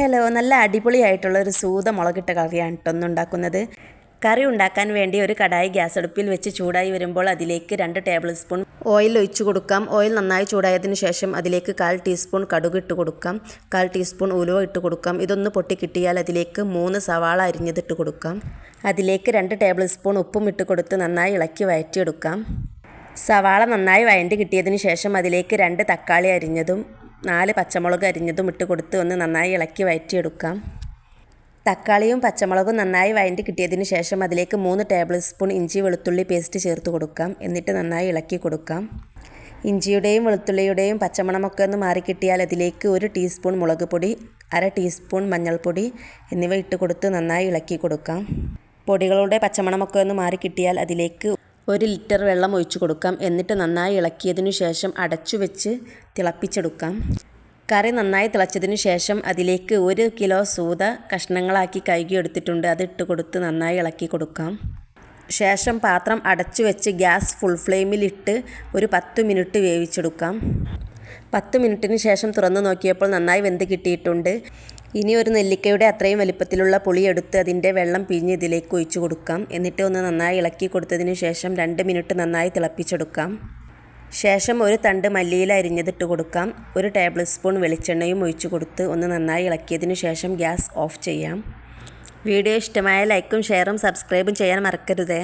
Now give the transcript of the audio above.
Hello നല്ല അടിപൊളിയായിട്ടുള്ള ഒരു സൂത മുളകിട്ട കറിയാണ് കേട്ടോ ഒന്ന് ഉണ്ടാക്കുന്നത്. കറി ഉണ്ടാക്കാൻ വേണ്ടി ഒരു കടായി ഗ്യാസ് അടുപ്പിൽ വെച്ച് ചൂടായി വരുമ്പോൾ അതിലേക്ക് രണ്ട് ടേബിൾ സ്പൂൺ ഓയിൽ ഒഴിച്ചു കൊടുക്കാം. ഓയിൽ നന്നായി ചൂടായതിനു ശേഷം അതിലേക്ക് കാൽ ടീസ്പൂൺ കടുക് ഇട്ട് കൊടുക്കാം. കാൽ ടീസ്പൂൺ ഉലുവ ഇട്ട് കൊടുക്കാം. ഇതൊന്ന് പൊട്ടി കിട്ടിയാൽ അതിലേക്ക് മൂന്ന് സവാള അരിഞ്ഞതിട്ട് കൊടുക്കാം. അതിലേക്ക് രണ്ട് ടേബിൾ സ്പൂൺ ഉപ്പും ഇട്ട് കൊടുത്ത് നന്നായി ഇളക്കി വഴറ്റിയെടുക്കാം സവാള നന്നായി വഴണ്ടി കിട്ടിയതിന് ശേഷം അതിലേക്ക് രണ്ട് തക്കാളി അരിഞ്ഞതും നാല് പച്ചമുളക് അരിഞ്ഞതും ഇട്ട് കൊടുത്ത് ഒന്ന് നന്നായി ഇളക്കി വയറ്റിയെടുക്കാം. തക്കാളിയും പച്ചമുളകും നന്നായി വഴണ്ടി കിട്ടിയതിന് ശേഷം അതിലേക്ക് മൂന്ന് ടേബിൾ സ്പൂൺ ഇഞ്ചി വെളുത്തുള്ളി പേസ്റ്റ് ചേർത്ത് കൊടുക്കാം. എന്നിട്ട് നന്നായി ഇളക്കി കൊടുക്കാം. ഇഞ്ചിയുടെയും വെളുത്തുള്ളിയുടെയും പച്ചമണമൊക്കെ ഒന്ന് മാറിക്കിട്ടിയാൽ അതിലേക്ക് ഒരു ടീസ്പൂൺ മുളക് പൊടി അര ടീസ്പൂൺ മഞ്ഞൾപ്പൊടി എന്നിവ ഇട്ട് കൊടുത്ത് നന്നായി ഇളക്കി കൊടുക്കാം. പൊടികളുടെ പച്ചമണമൊക്കെ ഒന്ന് മാറിക്കിട്ടിയാൽ അതിലേക്ക് ഒരു ലിറ്റർ വെള്ളം ഒഴിച്ചു കൊടുക്കാം. എന്നിട്ട് നന്നായി ഇളക്കിയതിനു ശേഷം അടച്ചു വെച്ച് തിളപ്പിച്ചെടുക്കാം. കറി നന്നായി തിളച്ചതിനു ശേഷം അതിലേക്ക് ഒരു കിലോ സൂത കഷ്ണങ്ങളാക്കി കഴുകി എടുത്തിട്ടുണ്ട്. അത് ഇട്ട് കൊടുത്ത് നന്നായി ഇളക്കി കൊടുക്കാം. ശേഷം പാത്രം അടച്ചു വെച്ച് ഗ്യാസ് ഫുൾ ഫ്ലെയിമിലിട്ട് ഒരു പത്ത് മിനിറ്റ് വേവിച്ചെടുക്കാം. പത്ത് മിനിറ്റിന് ശേഷം തുറന്നു നോക്കിയപ്പോൾ നന്നായി വെന്ത് കിട്ടിയിട്ടുണ്ട്. ഇനി ഒരു നെല്ലിക്കയുടെ അത്രയും വലിപ്പത്തിലുള്ള പുളി എടുത്ത് അതിന്റെ വെള്ളം പിഴിഞ്ഞ് ഇതിലേക്ക് ഒഴിച്ചു കൊടുക്കാം. എന്നിട്ട് ഒന്ന് നന്നായി ഇളക്കി കൊടുത്തതിന് ശേഷം രണ്ട് മിനിറ്റ് നന്നായി തിളപ്പിച്ചെടുക്കാം. ശേഷം ഒരു തണ്ട് മല്ലിയില അരിഞ്ഞതിട്ട് കൊടുക്കാം. ഒരു ടേബിൾ സ്പൂൺ വെളിച്ചെണ്ണയും ഒഴിച്ചു കൊടുത്ത് ഒന്ന് നന്നായി ഇളക്കിയതിന് ശേഷം ഗ്യാസ് ഓഫ് ചെയ്യാം. വീഡിയോ ഇഷ്ടമായ ലൈക്കും ഷെയറും സബ്സ്ക്രൈബും ചെയ്യാൻ മറക്കരുതേ.